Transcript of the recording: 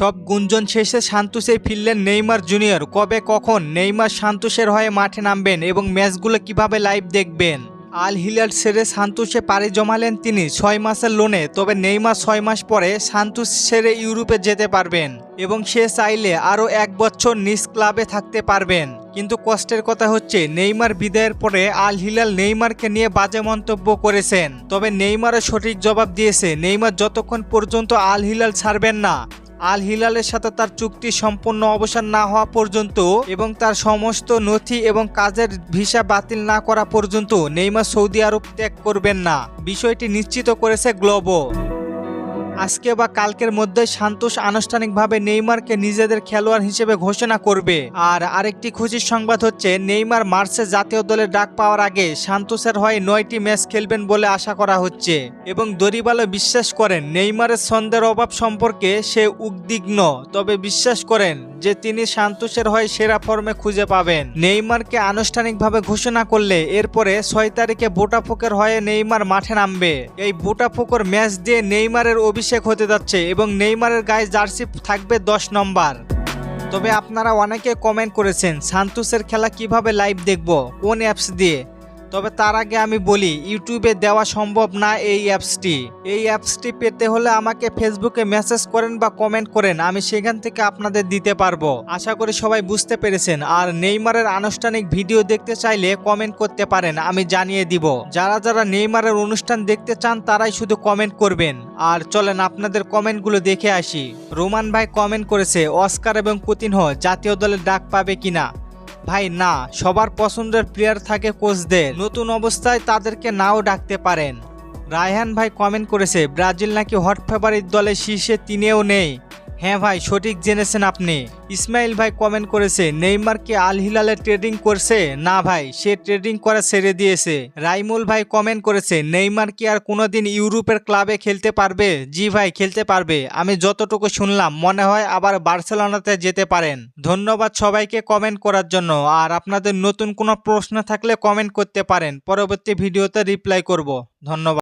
সব গুঞ্জন শেষে সান্তোসে ফিরলেন নেইমার জুনিয়র। কবে কখন নেইমার সান্তোসের হয়ে মাঠে নামবেন এবং ম্যাচগুলো কীভাবে লাইভ দেখবেন? আল হিলাল ছেড়ে সান্তোসে পাড়ি জমালেন তিনি ছয় মাসের লোনে তবে নেইমার ছয় মাস পরে সান্তোস সেরে ইউরোপে যেতে পারবেন এবং সে চাইলে আরও এক বছর নিজ ক্লাবে থাকতে পারবেন। কিন্তু কষ্টের কথা হচ্ছে, নেইমার বিদায়ের পরে আল হিলাল নেইমারকে নিয়ে বাজে মন্তব্য করেছেন। তবে নেইমারও সঠিক জবাব দিয়েছে, নেইমার যতক্ষণ পর্যন্ত আল হিলাল ছাড়বেন না আল হিলালের সাথে তার চুক্তি সম্পূর্ণ অবসান না হওয়া পর্যন্ত এবং তার সমস্ত নথি এবং কাজের ভিসা বাতিল না করা পর্যন্ত নেইমার সৌদি আরব ত্যাগ করবেন না। বিষয়টি নিশ্চিত করেছে গ্লোবো। আজকে বা কালকের মধ্যে সান্তোষ আনুষ্ঠানিকভাবে নেইমারকে নিজেদের খেলোয়াড় হিসেবে ঘোষণা করবে। আর আরেকটি খুশির সংবাদ হচ্ছে, নেইমার মার্চে জাতীয় দলে ডাক পাওয়ার আগে সান্তোষের হয়ে নয়টি ম্যাচ খেলবেন বলে আশা করা হচ্ছে। এবং দরিবালো বিশ্বাস করেন, নেইমারের ছন্দের অভাব সম্পর্কে সে উদ্বিগ্ন। তবে বিশ্বাস করেন যে তিনি সান্তোষের হয়ে সেরা ফর্মে খুঁজে পাবেন। নেইমারকে আনুষ্ঠানিকভাবে ঘোষণা করলে এরপরে ছয় তারিখে বোটাফোকের হয়ে নেইমার মাঠে নামবে। এই বোটাফোকর ম্যাচ দিয়ে নেইমারের অভিষেক হতে যাচ্ছে এবং নেইমারের গায়ে জার্সি থাকবে দশ নম্বর। তবে আপনারা অনেকে কমেন্ট করেছেন, সান্তোসের খেলা কীভাবে লাইভ দেখব? কোন অ্যাপস দিয়ে? তবে তার আগে আমি বলি, ইউটিউবে দেওয়া সম্ভব না এই অ্যাপসটি। এই অ্যাপসটি পেতে হলে আমাকে ফেসবুকে মেসেজ করেন বা কমেন্ট করেন, আমি সেখান থেকে আপনাদের দিতে পারব। আশা করি সবাই বুঝতে পেরেছেন। আর নেইমারের আনুষ্ঠানিক ভিডিও দেখতে চাইলে কমেন্ট করতে পারেন, আমি জানিয়ে দিব। যারা যারা নেইমারের অনুষ্ঠান দেখতে চান, তারাই শুধু কমেন্ট করবেন। আর চলেন আপনাদের কমেন্টগুলো দেখে আসি। রোমান ভাই কমেন্ট করেছে, অস্কার এবং কুতিনহ জাতীয় দলের ডাক পাবে কিনা? ভাই, না, সবার পছন্দের প্লেয়ার থাকে কোচদের। নতুন অবস্থায় তাদেরকে নাও ডাকতে পারেন। রায়হান ভাই কমেন্ট করেছে, ব্রাজিল নাকি হট ফেভারিট দলে শীর্ষে তিনিও নেই। হ্যাঁ ভাই, সঠিক জেনেছেন আপনি। ইসমাইল ভাই কমেন্ট করেছে, নেইমার কি আল হিলালে ট্রেডিং করছে? না ভাই, সে ট্রেডিং করা ছেড়ে দিয়েছে। রাইমুল ভাই কমেন্ট করেছে, নেইমার কি আর কোনোদিন ইউরোপের ক্লাবে খেলতে পারবে? জি ভাই, খেলতে পারবে। আমি যতটুকু শুনলাম, মনে হয় আবার বার্সেলোনাতে যেতে পারেন। ধন্যবাদ সবাইকে কমেন্ট করার জন্য। আর আপনাদের নতুন কোনো প্রশ্ন থাকলে কমেন্ট করতে পারেন। পরবর্তী ভিডিওতে রিপ্লাই করব। ধন্যবাদ।